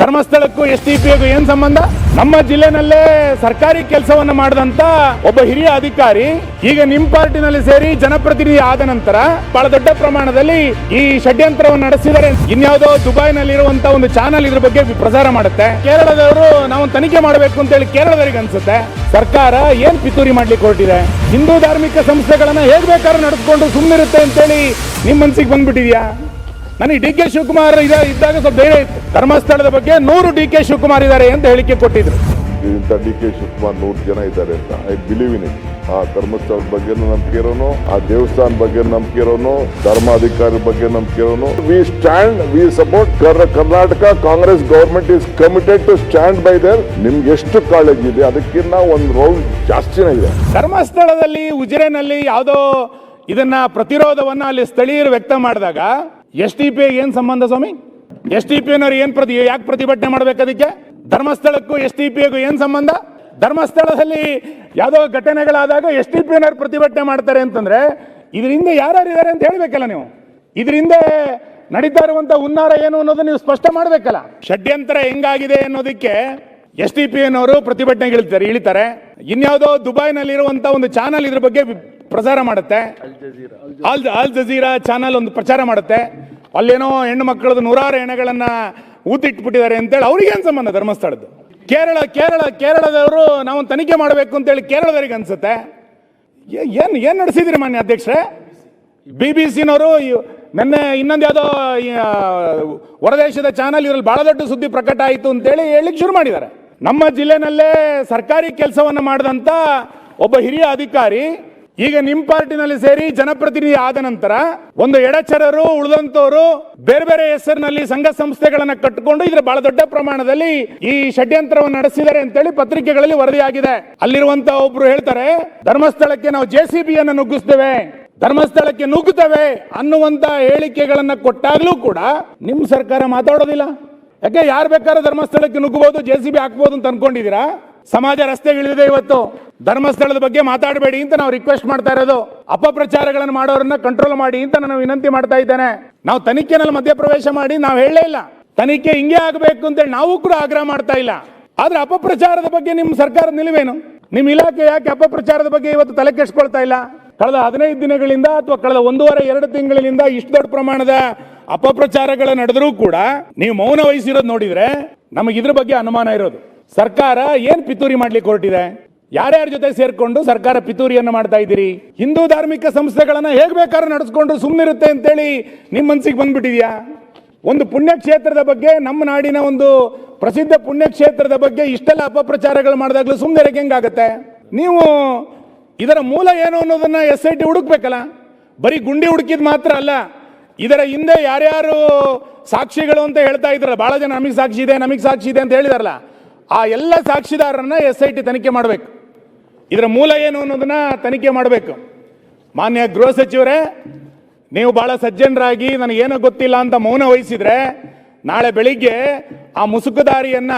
ಧರ್ಮಸ್ಥಳಕ್ಕೂ S T P ಏನ್ ಸಂಬಂಧ? ನಮ್ಮ ಜಿಲ್ಲೆನಲ್ಲೇ ಸರ್ಕಾರಿ ಕೆಲಸವನ್ನ ಮಾಡಿದಂತ ಒಬ್ಬ ಹಿರಿಯ ಅಧಿಕಾರಿ, ಈಗ ನಿಮ್ ಪಾರ್ಟಿನಲ್ಲಿ ಸೇರಿ ಜನಪ್ರತಿನಿಧಿ ಆದ ನಂತರ ಬಹಳ ದೊಡ್ಡ ಪ್ರಮಾಣದಲ್ಲಿ ಈ ಷಡ್ಯಂತ್ರವನ್ನು ನಡೆಸಿದರೆ ಇನ್ಯಾವುದೋ ದುಬೈನಲ್ಲಿರುವಂತ ಒಂದು ಚಾನಲ್ ಇದ್ರ ಬಗ್ಗೆ ಪ್ರಸಾರ ಮಾಡುತ್ತೆ. ಕೇರಳದವರು ನಾವು ತನಿಖೆ ಮಾಡಬೇಕು ಅಂತ ಹೇಳಿ ಕೇರಳದವರಿಗೆ ಅನ್ಸುತ್ತೆ. ಸರ್ಕಾರ ಏನ್ ಪಿತೂರಿ ಮಾಡ್ಲಿಕ್ಕೆ ಹೊರಟಿದೆ? ಹಿಂದೂ ಧಾರ್ಮಿಕ ಸಂಸ್ಥೆಗಳನ್ನ ಹೇಗ್ ಬೇಕಾದ್ರೂ ನಡೆಸ್ಕೊಂಡು ಸುಮ್ಮನಿರುತ್ತೆ ಅಂತೇಳಿ ನಿಮ್ ಮನ್ಸಿಗೆ ಬಂದ್ಬಿಟ್ಟಿದ್ಯಾ? ನನಗೆ ಡಿ ಕೆ ಶಿವಕುಮಾರ್ ಇದ ಇದ್ದಾಗ ಸ್ವಲ್ಪ ಧೈರ್ಯ ಇತ್ತು. ಧರ್ಮಸ್ಥಳದ ಬಗ್ಗೆ ನೂರು ಡಿ ಕೆ ಶಿವಕುಮಾರ್ ಇದ್ದಾರೆ ಅಂತ ಹೇಳಿಕೆ ಕೊಟ್ಟಿದ್ರು. ಇಂಥ ಡಿ ಕೆ ಶಿವಕುಮಾರ್ ನೂರು ಜನ ಇದ್ದಾರೆ ಅಂತ ಐ ಬಿಲೀವ್ ಇನ್ ಇಟ್. ಆ ಧರ್ಮಸ್ಥಳದ ಬಗ್ಗೆ ನಂಬಿಕೆ ಇರೋನು ಆ ದೇವಸ್ಥಾನ ಬಗ್ಗೆ ನಂಬಿಕೆ ಇರೋನು ಧರ್ಮಾಧಿಕಾರಿ ಬಗ್ಗೆ ನಂಬಿಕೆ ಇರೋನು we stand we support Karnataka Congress government is committed to stand by their ನಿಮ್ಗೆ ಎಷ್ಟು ಕಾಳಜಿ ಇದೆ ಅದಕ್ಕಿಂತ ಒಂದು ರೌಂಡ್ ಜಾಸ್ತಿನೇ ಇದೆ. ಧರ್ಮಸ್ಥಳದಲ್ಲಿ ಉಜಿರೆನಲ್ಲಿ ಯಾವುದೋ ಇದನ್ನ ಪ್ರತಿರೋಧವನ್ನ ಅಲ್ಲಿ ಸ್ಥಳೀಯರು ವ್ಯಕ್ತ ಮಾಡಿದಾಗ ಎಸ್ ಟಿ ಪಿ ಏನ್ ಸಂಬಂಧ ಸ್ವಾಮಿ? ಎಸ್ ಟಿ ಪಿ ಏನ್ ಪ್ರತಿ ಯಾಕೆ ಪ್ರತಿಭಟನೆ ಮಾಡ್ಬೇಕು ಅದಕ್ಕೆ? ಧರ್ಮಸ್ಥಳಕ್ಕೂ ಎಸ್ ಟಿ ಪಿ ಏನ್ ಸಂಬಂಧ? ಧರ್ಮಸ್ಥಳದಲ್ಲಿ ಯಾವುದೋ ಘಟನೆಗಳಾದಾಗ ಎಸ್ ಟಿ ಪಿ ಪ್ರತಿಭಟನೆ ಮಾಡ್ತಾರೆ ಅಂತಂದ್ರೆ, ಇದರಿಂದ ಯಾರ್ಯಾರು ಇದ್ದಾರೆ ಅಂತ ಹೇಳ್ಬೇಕಲ್ಲ ನೀವು. ಇದರಿಂದ ನಡೀತಾ ಇರುವಂತ ಹುನ್ನಾರ ಏನು ಅನ್ನೋದು ನೀವು ಸ್ಪಷ್ಟ ಮಾಡ್ಬೇಕಲ್ಲ. ಷಡ್ಯಂತರ ಹೆಂಗಾಗಿದೆ ಅನ್ನೋದಕ್ಕೆ ಎಸ್ ಟಿ ಪಿ ಅನ್ನೋರು ಪ್ರತಿಭಟನೆಗೆ ಇಳಿತಾರೆ ಇಳಿತಾರೆ. ಇನ್ಯಾವುದೋ ದುಬೈನಲ್ಲಿರುವಂತ ಒಂದು ಚಾನಲ್ ಇದ್ರ ಬಗ್ಗೆ ಪ್ರಸಾರ ಮಾಡುತ್ತೆ. ಆಲ್ ಅಲ್ ಜಜೀರಾ ಚಾನಲ್ ಒಂದು ಪ್ರಚಾರ ಮಾಡುತ್ತೆ. ಅಲ್ಲೇನೋ ಹೆಣ್ಣು ಮಕ್ಕಳದ್ದು ನೂರಾರು ಎಣೆಗಳನ್ನ ಊತಿಟ್ಬಿಟ್ಟಿದ್ದಾರೆ ಅಂತೇಳಿ ಏನು ಸಂಬಂಧ ಧರ್ಮಸ್ಥಳದ್ದು? ಕೇರಳ ಕೇರಳ ಕೇರಳದವರು ನಾವು ತನಿಖೆ ಮಾಡಬೇಕು ಅಂತೇಳಿ ಕೇರಳದವರಿಗೆ ಅನ್ಸುತ್ತೆ. ಏನು ಏನು ನಡೆಸಿದ್ರಿ ಮಾನ್ಯ ಅಧ್ಯಕ್ಷರೇ? ಬಿ ಬಿ ಸಿನವರು ನೆನ್ನೆ ಇನ್ನೊಂದು ಯಾವುದೋ ಹೊರದೇಶದ ಚಾನಲ್ ಇದ್ರಲ್ಲಿ ಬಹಳ ದೊಡ್ಡ ಸುದ್ದಿ ಪ್ರಕಟ ಆಯಿತು ಅಂತೇಳಿ ಹೇಳಿಕ್ ಶುರು ಮಾಡಿದ್ದಾರೆ. ನಮ್ಮ ಜಿಲ್ಲೆನಲ್ಲೇ ಸರ್ಕಾರಿ ಕೆಲಸವನ್ನ ಮಾಡಿದಂತ ಒಬ್ಬ ಹಿರಿಯ ಅಧಿಕಾರಿ ಈಗ ನಿಮ್ ಪಾರ್ಟಿನಲ್ಲಿ ಸೇರಿ ಜನಪ್ರತಿನಿಧಿ ಆದ ನಂತರ ಒಂದು ಎಡಚರರು, ಉಳಿದಂತವರು ಬೇರೆ ಬೇರೆ ಹೆಸರಿನಲ್ಲಿ ಸಂಘ ಸಂಸ್ಥೆಗಳನ್ನ ಕಟ್ಟಿಕೊಂಡು ಇದ್ರ ಬಹಳ ದೊಡ್ಡ ಪ್ರಮಾಣದಲ್ಲಿ ಈ ಷಡ್ಯಂತ್ರವನ್ನು ನಡೆಸಿದ್ದಾರೆ ಅಂತೇಳಿ ಪತ್ರಿಕೆಗಳಲ್ಲಿ ವರದಿಯಾಗಿದೆ. ಅಲ್ಲಿರುವಂತ ಒಬ್ರು ಹೇಳ್ತಾರೆ, ಧರ್ಮಸ್ಥಳಕ್ಕೆ ನಾವು ಜೆ ಸಿ ಬಿಯನ್ನು ನುಗ್ಗಿಸ್ತೇವೆ, ಧರ್ಮಸ್ಥಳಕ್ಕೆ ನುಗ್ಗುತ್ತವೆ ಅನ್ನುವಂತ ಹೇಳಿಕೆಗಳನ್ನ ಕೊಟ್ಟಾಗ್ಲೂ ಕೂಡ ನಿಮ್ ಸರ್ಕಾರ ಮಾತಾಡೋದಿಲ್ಲ. ಯಾಕೆ, ಯಾರು ಬೇಕಾದ್ರೂ ಧರ್ಮಸ್ಥಳಕ್ಕೆ ನುಗ್ಗಬಹುದು ಜೆ ಸಿ ಬಿ ಹಾಕ್ಬೋದು ಅಂತ ಅನ್ಕೊಂಡಿದೀರಾ ಸಮಾಜ ರಸ್ತೆಗಿಳಿದಿದೆ ಇವತ್ತು. ಧರ್ಮಸ್ಥಳದ ಬಗ್ಗೆ ಮಾತಾಡಬೇಡಿ ಅಂತ ನಾವು ರಿಕ್ವೆಸ್ಟ್ ಮಾಡ್ತಾ ಇರೋದು. ಅಪಪ್ರಚಾರಗಳನ್ನು ಮಾಡೋರನ್ನ ಕಂಟ್ರೋಲ್ ಮಾಡಿ ಅಂತ ನಾನು ವಿನಂತಿ ಮಾಡ್ತಾ ಇದ್ದೇನೆ. ನಾವು ತನಿಖೆನಲ್ಲಿ ಮಧ್ಯಪ್ರವೇಶ ಮಾಡಿ ನಾವು ಹೇಳಲೇ ಇಲ್ಲ. ತನಿಖೆ ಹಿಂಗೆ ಆಗಬೇಕು ಅಂತೇಳಿ ನಾವು ಕೂಡ ಆಗ್ರಹ ಮಾಡ್ತಾ ಇಲ್ಲ. ಆದ್ರೆ ಅಪಪ್ರಚಾರದ ಬಗ್ಗೆ ನಿಮ್ಮ ಸರ್ಕಾರದ ನಿಲುವೇನು? ನಿಮ್ಮ ಇಲಾಖೆ ಯಾಕೆ ಅಪಪ್ರಚಾರದ ಬಗ್ಗೆ ಇವತ್ತು ತಲೆ ಕೆಡಿಸ್ಕೊಳ್ತಾ ಇಲ್ಲ? ಕಳೆದ ಹದಿನೈದು ದಿನಗಳಿಂದ ಅಥವಾ ಕಳೆದ ಒಂದೂವರೆ, ಎರಡು ತಿಂಗಳಿನಿಂದ ಇಷ್ಟು ದೊಡ್ಡ ಪ್ರಮಾಣದ ಅಪಪ್ರಚಾರಗಳ ನಡೆದರೂ ಕೂಡ ನೀವು ಮೌನ ವಹಿಸಿರೋದು ನೋಡಿದ್ರೆ ನಮಗೆ ಇದ್ರ ಬಗ್ಗೆ ಅನುಮಾನ ಇರೋದು. ಸರ್ಕಾರ ಏನ್ ಪಿತೂರಿ ಮಾಡ್ಲಿಕ್ಕೆ ಹೊರಟಿದೆ? ಯಾರ್ಯಾರ ಜೊತೆ ಸೇರ್ಕೊಂಡು ಸರ್ಕಾರ ಪಿತೂರಿಯನ್ನು ಮಾಡ್ತಾ ಇದ್ದೀರಿ? ಹಿಂದೂ ಧಾರ್ಮಿಕ ಸಂಸ್ಥೆಗಳನ್ನ ಹೇಗ್ ಬೇಕಾದ್ರೂ ನಡೆಸ್ಕೊಂಡು ಸುಮ್ಮನಿರುತ್ತೆ ಅಂತೇಳಿ ನಿಮ್ಮ ಮನ್ಸಿಗೆ ಬಂದ್ಬಿಟ್ಟಿದ್ಯಾ? ಒಂದು ಪುಣ್ಯಕ್ಷೇತ್ರದ ಬಗ್ಗೆ ನಮ್ಮ ನಾಡಿನ ಒಂದು ಪ್ರಸಿದ್ಧ ಪುಣ್ಯಕ್ಷೇತ್ರದ ಬಗ್ಗೆ ಇಷ್ಟೆಲ್ಲ ಅಪಪ್ರಚಾರಗಳು ಮಾಡಿದಾಗಲೂ ಸುಮ್ಮನೆ ಹೆಂಗಾಗತ್ತೆ ನೀವು ಇದರ ಮೂಲ ಏನು ಅನ್ನೋದನ್ನ ಎಸ್ ಐ ಟಿ ಹುಡುಕ್ಬೇಕಲ್ಲ? ಬರೀ ಗುಂಡಿ ಹುಡುಕಿದ್ ಮಾತ್ರ ಅಲ್ಲ, ಇದರ ಹಿಂದೆ ಯಾರ್ಯಾರು ಸಾಕ್ಷಿಗಳು ಅಂತ ಹೇಳ್ತಾ ಇದ್ರಲ್ಲ, ಬಹಳ ಜನ ನಮಗೆ ಸಾಕ್ಷಿ ಇದೆ, ನಮಗೆ ಸಾಕ್ಷಿ ಇದೆ ಅಂತ ಹೇಳಿದಾರಲ್ಲ ಆ ಎಲ್ಲ ಸಾಕ್ಷಿದಾರರನ್ನ ಎಸ್ ಐ ಟಿ ತನಿಖೆ ಮಾಡಬೇಕು. ಇದರ ಮೂಲ ಏನು ಅನ್ನೋದನ್ನ ತನಿಖೆ ಮಾಡಬೇಕು. ಮಾನ್ಯ ಗೃಹ ಸಚಿವರೇ, ನೀವು ಬಹಳ ಸಜ್ಜನರಾಗಿ ನನಗೇನೋ ಗೊತ್ತಿಲ್ಲ ಅಂತ ಮೌನ ವಹಿಸಿದ್ರೆ ನಾಳೆ ಬೆಳಿಗ್ಗೆ ಆ ಮುಸುಕುದಾರಿಯನ್ನ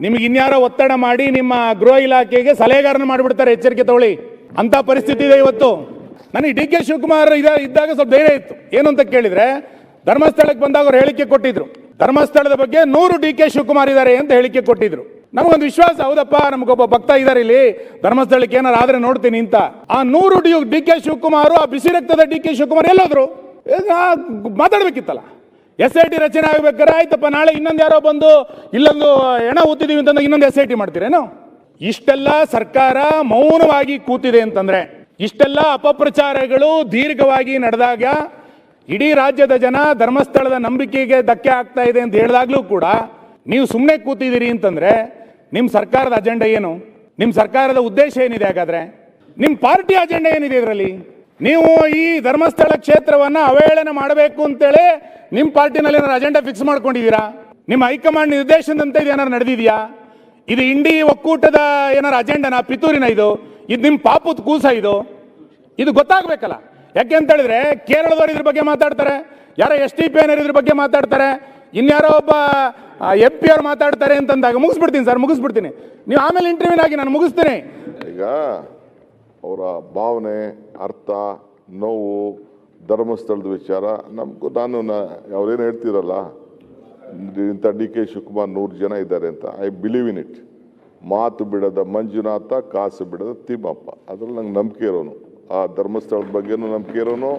ನಿಮಗೆ ಇನ್ಯಾರೋ ಒತ್ತಡ ಮಾಡಿ ನಿಮ್ಮ ಗೃಹ ಇಲಾಖೆಗೆ ಸಲಹೆಗಾರನ ಮಾಡಿಬಿಡ್ತಾರೆ. ಎಚ್ಚರಿಕೆ ತಗೊಳ್ಳಿ. ಅಂತ ಪರಿಸ್ಥಿತಿ ಇದೆ ಇವತ್ತು. ನನಗೆ ಡಿ ಕೆ ಶಿವಕುಮಾರ್ ಇದ ಇದ್ದಾಗ ಸ್ವಲ್ಪ ಧೈರ್ಯ ಇತ್ತು. ಏನು ಅಂತ ಕೇಳಿದ್ರೆ ಧರ್ಮಸ್ಥಳಕ್ಕೆ ಬಂದಾಗ ಅವ್ರು ಹೇಳಿಕೆ ಕೊಟ್ಟಿದ್ರು. ಧರ್ಮಸ್ಥಳದ ಬಗ್ಗೆ ನೂರು ಡಿ ಕೆ ಶಿವಕುಮಾರ್ ಇದ್ದಾರೆ ಅಂತ ಹೇಳಿಕೆ ಕೊಟ್ಟಿದ್ರು. ನಮಗೊಂದು ವಿಶ್ವಾಸ, ಹೌದಪ್ಪ? ನಮಗೊಬ್ಬ ಭಕ್ತ ಇದ್ದಾರೆ ಇಲ್ಲಿ. ಧರ್ಮಸ್ಥಳಕ್ಕೆ ಏನಾರು ಆದ್ರೆ ನೋಡ್ತೀನಿ ಅಂತ. ಆ ನೂರು ಡಿ ಡಿ ಕೆ ಶಿವಕುಮಾರ್, ಆ ಬಿಸಿ ರಕ್ತದ ಡಿ ಕೆ ಶಿವಕುಮಾರ್ ಎಲ್ಲೋದ್ರು? ಮಾತಾಡ್ಬೇಕಿತ್ತಲ್ಲ? ಎಸ್ ಐ ಟಿ ರಚನೆ ಆಗ್ಬೇಕಾರೆ ಆಯ್ತಪ್ಪ, ನಾಳೆ ಇನ್ನೊಂದು ಯಾರೋ ಬಂದು ಇಲ್ಲೊಂದು ಹೆಣ ಊತಿದೀವಿ ಅಂತಂದ್ರೆ ಇನ್ನೊಂದು ಎಸ್ ಐ ಟಿ ಮಾಡ್ತೀರೇನು ಇಷ್ಟೆಲ್ಲ ಸರ್ಕಾರ ಮೌನವಾಗಿ ಕೂತಿದೆ ಅಂತಂದ್ರೆ, ಇಷ್ಟೆಲ್ಲ ಅಪಪ್ರಚಾರಗಳು ದೀರ್ಘವಾಗಿ ನಡೆದಾಗ ಇಡೀ ರಾಜ್ಯದ ಜನ ಧರ್ಮಸ್ಥಳದ ನಂಬಿಕೆಗೆ ಧಕ್ಕೆ ಆಗ್ತಾ ಇದೆ ಅಂತ ಹೇಳಿದಾಗ್ಲೂ ಕೂಡ ನೀವು ಸುಮ್ಮನೆ ಕೂತಿದ್ದೀರಿ ಅಂತಂದ್ರೆ ನಿಮ್ಮ ಸರ್ಕಾರದ ಅಜೆಂಡ ಏನು? ನಿಮ್ಮ ಸರ್ಕಾರದ ಉದ್ದೇಶ ಏನಿದೆ ಹಾಗಾದ್ರೆ? ನಿಮ್ಮ ಪಾರ್ಟಿ ಅಜೆಂಡ ಏನಿದೆ ಇದರಲ್ಲಿ? ನೀವು ಈ ಧರ್ಮಸ್ಥಳ ಕ್ಷೇತ್ರವನ್ನ ಅವಹೇಳನ ಮಾಡಬೇಕು ಅಂತೇಳಿ ನಿಮ್ಮ ಪಾರ್ಟಿನಲ್ಲಿ ಏನಾರು ಅಜೆಂಡಾ ಫಿಕ್ಸ್ ಮಾಡ್ಕೊಂಡಿದ್ದೀರಾ? ನಿಮ್ಮ ಹೈಕಮಾಂಡ್ ನಿರ್ದೇಶನದಂತೆ ಇದು ಏನಾರು ನಡೆದಿದೆಯಾ? ಇದು ಇಂಡಿ ಒಕ್ಕೂಟದ ಏನಾರು ಅಜೆಂಡನ? ಪಿತೂರಿನ ಇದು? ಇದು ನಿಮ್ಮ ಪಾಪದ ಕೂಸ ಇದು? ಇದು ಗೊತ್ತಾಗ್ಬೇಕಲ್ಲ. ಯಾಕೆ ಅಂತ ಹೇಳಿದ್ರೆ ಕೇರಳದವರು ಇದ್ರ ಬಗ್ಗೆ ಮಾತಾಡ್ತಾರೆ, ಯಾರೋ ಎಸ್ ಟಿ ಪಿ ಏನಾರು ಇದ್ರ ಬಗ್ಗೆ ಮಾತಾಡ್ತಾರೆ, ಇನ್ಯಾರೋ ಒಬ್ಬ ಎಂ ಪಿ ಅವ್ರು ಮಾತಾಡ್ತಾರೆ ಅಂತಂದಾಗ ಮುಗಿಸ್ಬಿಡ್ತೀನಿ ಸರ್, ಮುಗಿಸ್ಬಿಡ್ತೀನಿ. ನೀವು ಆಮೇಲೆ ಇಂಟರ್ವ್ಯೂ ಆಗಿ ನಾನು ಮುಗಿಸ್ತೀನಿ. ಈಗ ಅವರ ಭಾವನೆ, ಅರ್ಥ, ನೋವು, ಧರ್ಮಸ್ಥಳದ ವಿಚಾರ, ನಮಗೂ ನಾನು ಅವ್ರೇನು ಹೇಳ್ತಿರಲ್ಲ ಇಂಥ ಡಿ ಕೆ ಶಿವಕುಮಾರ್ ನೂರು ಜನ ಇದ್ದಾರೆ ಅಂತ, ಐ ಬಿಲೀವ್ ಇನ್ ಇಟ್. ಮಾತು ಬಿಡದ ಮಂಜುನಾಥ, ಕಾಸು ಬಿಡದ ತಿಮ್ಮಪ್ಪ, ಅದ್ರಲ್ಲಿ ನಂಗೆ ನಂಬಿಕೆ ಇರೋನು. ಆ ಧರ್ಮಸ್ಥಳದ ಬಗ್ಗೆನೂ ನಂಬಿಕೆ ಇರೋನು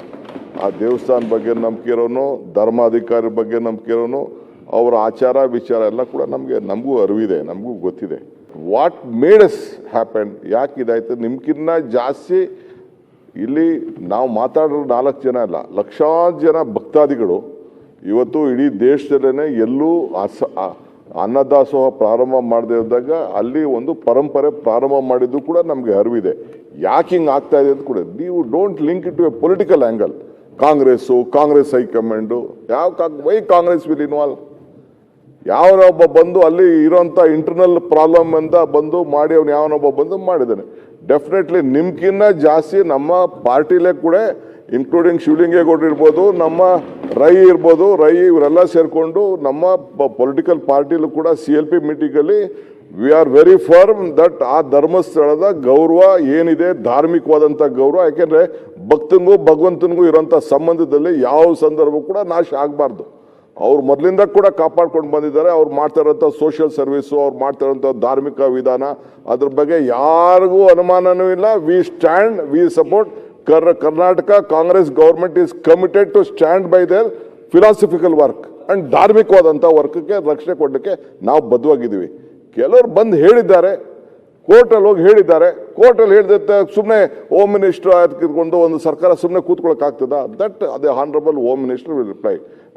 ಆ ದೇವಸ್ಥಾನ ಬಗ್ಗೆ ನಂಬಿಕೆ ಇರೋನು ಧರ್ಮಾಧಿಕಾರಿ ಬಗ್ಗೆ ನಂಬಿಕೆ ಇರೋನು ಅವರ ಆಚಾರ ವಿಚಾರ ಎಲ್ಲ ಕೂಡ ನಮಗೆ, ನಮಗೂ ಅರಿವಿದೆ, ನಮಗೂ ಗೊತ್ತಿದೆ. ವಾಟ್ ಮೇಡಸ್ ಹ್ಯಾಪನ್ ಯಾಕೆ ಇದಾಯ್ತು? ನಿಮ್ಗಿನ್ನ ಜಾಸ್ತಿ ಇಲ್ಲಿ ನಾವು ಮಾತಾಡೋ ನಾಲ್ಕು ಜನ ಅಲ್ಲ ಲಕ್ಷಾಂತರ ಜನ ಭಕ್ತಾದಿಗಳು ಇವತ್ತು ಇಡೀ ದೇಶದಲ್ಲೇ ಎಲ್ಲೂ ಅಸ ಅನ್ನದಾಸೋಹ ಪ್ರಾರಂಭ ಮಾಡದೇ ಇದ್ದಾಗ ಅಲ್ಲಿ ಒಂದು ಪರಂಪರೆ ಪ್ರಾರಂಭ ಮಾಡಿದ್ದು ಕೂಡ ನಮಗೆ ಅರಿವಿದೆ. ಯಾಕೆ ಹಿಂಗೆ ಆಗ್ತಾ ಇದೆ ಅಂತ ಕೂಡ ನೀವು don't link it to a political angle Congress, Congress high command, ಯಾವ ವೈ ಕಾಂಗ್ರೆಸ್ ವಿಲ್ ಇನ್ವಾಲ್ವ್ ಯಾವನೊಬ್ಬ ಬಂದು ಅಲ್ಲಿ ಇರೋಂಥ ಇಂಟರ್ನಲ್ ಪ್ರಾಬ್ಲಮ್ ಅಂತ ಬಂದು ಮಾಡಿ ಅವನು ಯಾವನೊಬ್ಬ ಬಂದು ಮಾಡಿದ್ದಾನೆ. ಡೆಫಿನೆಟ್ಲಿ ನಿಮ್ಗಿನ್ನ ಜಾಸ್ತಿ ನಮ್ಮ ಪಾರ್ಟಿಲೇ ಕೂಡ ಇನ್ಕ್ಲೂಡಿಂಗ್ ಶಿವಲಿಂಗೇಗೌಡರು ಇರ್ಬೋದು, ನಮ್ಮ ರೈ ಇರ್ಬೋದು ರೈ ಇವರೆಲ್ಲ ಸೇರಿಕೊಂಡು ನಮ್ಮ ಪೊಲಿಟಿಕಲ್ ಪಾರ್ಟಿಲೂ ಕೂಡ C L P ಮೀಟಿಂಗಲ್ಲಿ we are very firm that ಆ ಧರ್ಮಸ್ಥಳದ ಗೌರವ ಏನಿದೆ ಧಾರ್ಮಿಕವಾದಂಥ ಗೌರವ, ಯಾಕೆಂದರೆ ಭಕ್ತನಿಗೂ ಭಗವಂತನಿಗೂ ಇರೋಂಥ ಸಂಬಂಧದಲ್ಲಿ ಯಾವ ಸಂದರ್ಭ ಕೂಡ ನಾಶ ಆಗಬಾರ್ದು. ಅವ್ರು ಮೊದಲಿಂದ ಕೂಡ ಕಾಪಾಡ್ಕೊಂಡು ಬಂದಿದ್ದಾರೆ, ಅವ್ರು ಮಾಡ್ತಾ ಇರೋಂಥ ಸೋಷಿಯಲ್ ಸರ್ವಿಸು ಅವ್ರು ಮಾಡ್ತಾ ಇರೋಂಥ ಧಾರ್ಮಿಕ ವಿಧಾನ, ಅದ್ರ ಬಗ್ಗೆ ಯಾರಿಗೂ ಅನುಮಾನನೂ ಇಲ್ಲ. ವಿ ಸ್ಟ್ಯಾಂಡ್ ವಿ ಸಪೋರ್ಟ್ ಕರ್ Karnataka Congress government is committed to stand by their philosophical work and ಧಾರ್ಮಿಕವಾದಂಥ ವರ್ಕಕ್ಕೆ ರಕ್ಷಣೆ ಕೊಡಲಿಕ್ಕೆ ನಾವು ಬದ್ಧವಾಗಿದ್ದೀವಿ. ಕೆಲವರು ಬಂದು ಹೇಳಿದ್ದಾರೆ, ಕೋರ್ಟಲ್ಲಿ ಹೋಗಿ ಹೇಳಿದ್ದಾರೆ, ಕೋರ್ಟಲ್ಲಿ ಹೇಳಿದ ಸುಮ್ಮನೆ ಹೋಮ್ ಮಿನಿಸ್ಟರ್ ಕಿತ್ಕೊಂಡು ಒಂದು ಸರ್ಕಾರ ಸುಮ್ಮನೆ ಕೂತ್ಕೊಳ್ಳೋಕ್ಕಾಗ್ತದ ದಟ್ ಅದೇ honourable home minister will reply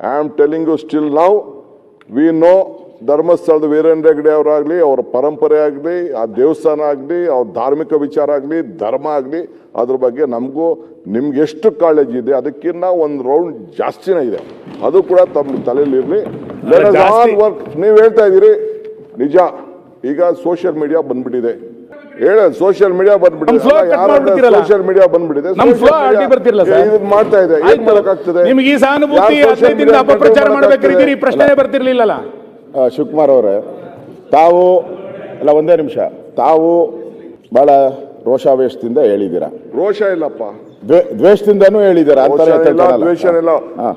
I am telling you still now we know ಧರ್ಮಸ್ಥಳದ ವೀರೇಂದ್ರ ಹೆಗ್ಡೆ ಅವರಾಗಲಿ ಅವರ ಪರಂಪರೆ ಆಗಲಿ ಆ ದೇವಸ್ಥಾನ ಆಗಲಿ ಅವ್ರ ಧಾರ್ಮಿಕ ವಿಚಾರ ಆಗಲಿ ಧರ್ಮ ಆಗಲಿ ಅದ್ರ ಬಗ್ಗೆ ನಮಗೂ ನಿಮ್ಗೆ ಎಷ್ಟು ಕಾಳಜಿ ಇದೆ ಅದಕ್ಕಿಂತ ಒಂದು ರೌಂಡ್ ಜಾಸ್ತಿನೇ ಇದೆ. ಅದು ಕೂಡ ತಮ್ಮ ತಲೆಯಲ್ಲಿ ಇರಲಿ. ಜಾಸ್ತಿ- ವರ್ಕ್ ನೀವು ಹೇಳ್ತಾ ಇದ್ದೀರಿ ನಿಜ ಈಗ ಸೋಷಿಯಲ್ ಮೀಡಿಯಾ ಬಂದ್ಬಿಟ್ಟಿದೆ. ಹೇಳ ಸೋಷಿಯಲ್ ಮೀಡಿಯಾ ಬಂದ್ಬಿಟ್ಟಿದೆ. ಸೋಷಿಯಲ್ ಮೀಡಿಯಾ ಬಂದ್ಬಿಟ್ಟಿದೆ? ಇದನ್ನ ಮಾಡ್ತಾ ಇದೆ. ಏನ್. ಮಾಡಕ್ಕಾಗ್ತದೆ? ನಿಮ್ಗೆ ಈ ಸಹಾನುಭೂತಿ ಅಪಪ್ರಚಾರ ಮಾಡಕ್ಕಾಗ್ತದೆ? ಪ್ರಶ್ನೆ ಬರ್ತಿರ್ಲಿಲ್ಲಲ್ಲ? ಆ, ಶಿವಕುಮಾರ್ ಅವರೇ ತಾವು ಅಲ್ಲ ಒಂದೇ ನಿಮಿಷ. ತಾವು ಬಹಳ ರೋಷಾವೇಶದಿಂದ ಹೇಳಿದ್ದೀರಾ? ರೋಷ ಇಲ್ಲಪ್ಪ. ದ್ವೇ- ದ್ವೇಷದಿಂದನೂ ಹೇಳಿದ್ದೀರಾ ದ್ವೇಷನೆಲ್ಲ.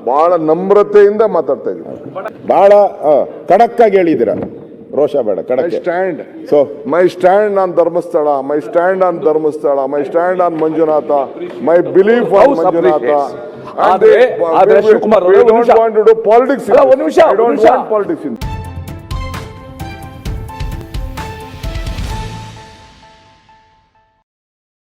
ಬಹಳ ನಮ್ರತೆಯಿಂದ ಮಾತಾಡ್ತಾ ಇದ್ದೀನಿ ಬಹಳ ಆ, ಖಡಕ್ ಆಗಿ ಹೇಳಿದ್ದೀರಾ? ರೋಷ ಬೇಡ ಕಡಕ್ stand. So my stand on Dharmasthala my stand on Dharmasthala my stand on Manjunatha my belief on Manjunatha. Politics. Politics